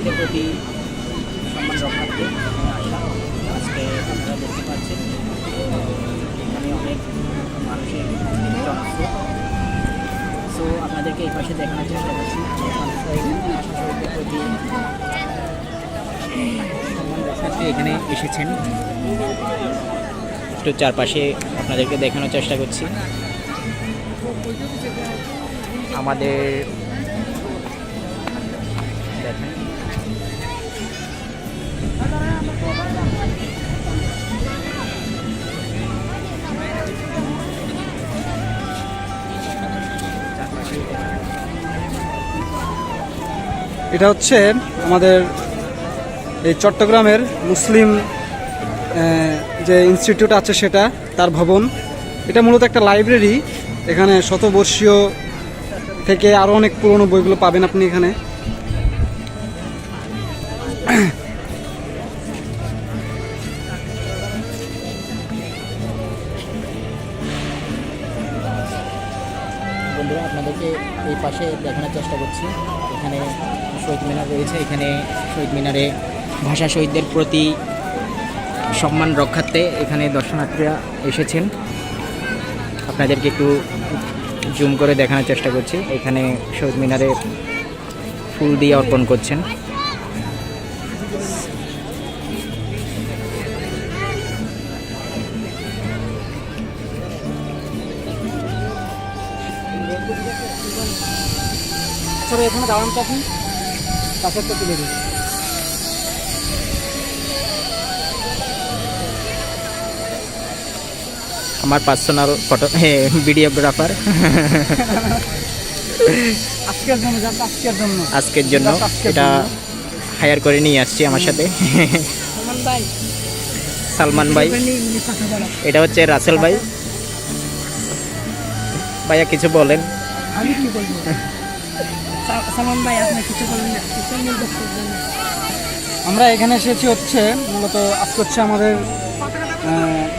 শহীদদের প্রতি সম্মান আজকে আপনারা দেখতে পাচ্ছেন এখানে অনেক মানুষের জনস্রোত সো আপনাদেরকে এই পাশে দেখানোর চেষ্টা করছি। এখানে প্রতি এখানে এসেছেন। একটু চারপাশে আপনাদেরকে দেখানোর চেষ্টা করছি। আমাদের দেখেন। এটা হচ্ছে আমাদের এই চট্টগ্রামের মুসলিম যে ইনস্টিটিউট আছে সেটা, তার ভবন। এটা মূলত একটা লাইব্রেরি এখানে শতবর্ষীয় থেকে আরও অনেক পুরনো বইগুলো পাবেন আপনি এখানে। আপনাদেরকে এই পাশে দেখানোর চেষ্টা করছি। এখানে শহীদ মিনার রয়েছে। এখানে শহীদ মিনারে ভাষা শহীদদের প্রতি সম্মান রক্ষার্থে এখানে দর্শনার্থীরা এসেছেন। আপনাদেরকে একটু জুম করে দেখানোর চেষ্টা করছি। এখানে শহীদ মিনারে ফুল দিয়ে অর্পণ করছেন। স্যার এখানে দাঁড়ান তো আপনি কাছেরটা তুলে দিন আমার পার্সোনাল ফটো হ্যাঁ ভিডিওগ্রাফার আজকের জন্য আজকের জন্য। আজকের জন্য এটা হায়ার করে নিয়ে আসছি আমার সাথে। সালমান ভাই। সালমান ভাই। এটা হচ্ছে রাসেল ভাই। ভাইয়া কিছু বলেন। আমি কি বলব? আমরা এখানে এসেছি হচ্ছে, মূলত আজকে হচ্ছে আমাদের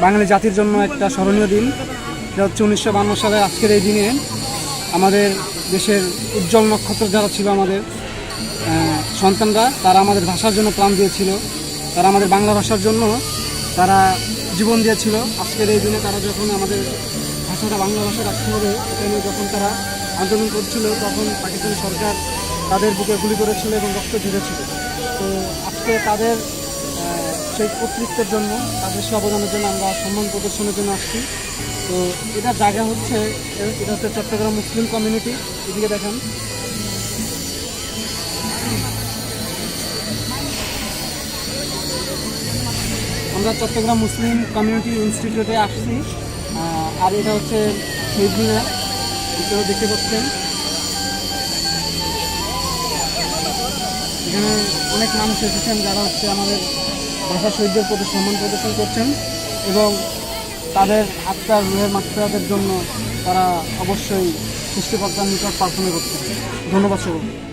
বাঙালি জাতির জন্য একটা স্মরণীয় দিন। এটা হচ্ছে উনিশশো বান্ন সালে আজকের এই দিনে আমাদের দেশের উজ্জ্বল নক্ষত্র যারা ছিল আমাদের সন্তানরা, তারা আমাদের ভাষার জন্য প্রাণ দিয়েছিল। তারা আমাদের বাংলা ভাষার জন্য তারা জীবন দিয়েছিল। আজকের এই দিনে তারা যখন আমাদের ভাষাটা বাংলা ভাষা রাখতে হবে যখন তারা আন্দোলন করছিল, তখন পাকিস্তানি সরকার তাদের বুকে গুলি করেছিল এবং রক্ত ঝরেছিল। তো আজকে তাদের সেই কর্তৃত্বের জন্য, তাদের সে অবদানের জন্য আমরা সম্মান প্রদর্শনের জন্য আসছি। তো এটা জায়গা হচ্ছে, এটা হচ্ছে চট্টগ্রাম মুসলিম কমিউনিটি এদিকে দেখেন। আমরা চট্টগ্রাম মুসলিম কমিউনিটি ইনস্টিটিউটে আসছি। আর এটা হচ্ছে শহীদ এটাও দেখতে পাচ্ছেন। এখানে অনেক মানুষ এসেছেন যারা হচ্ছে আমাদের ভাষা শহীদদের প্রতি সম্মান প্রদর্শন করছেন এবং তাদের আত্মার রুহের মাত্রাদের জন্য তারা অবশ্যই সৃষ্টিকর্তার নিকট প্রার্থনা করছেন। ধন্যবাদ সবাই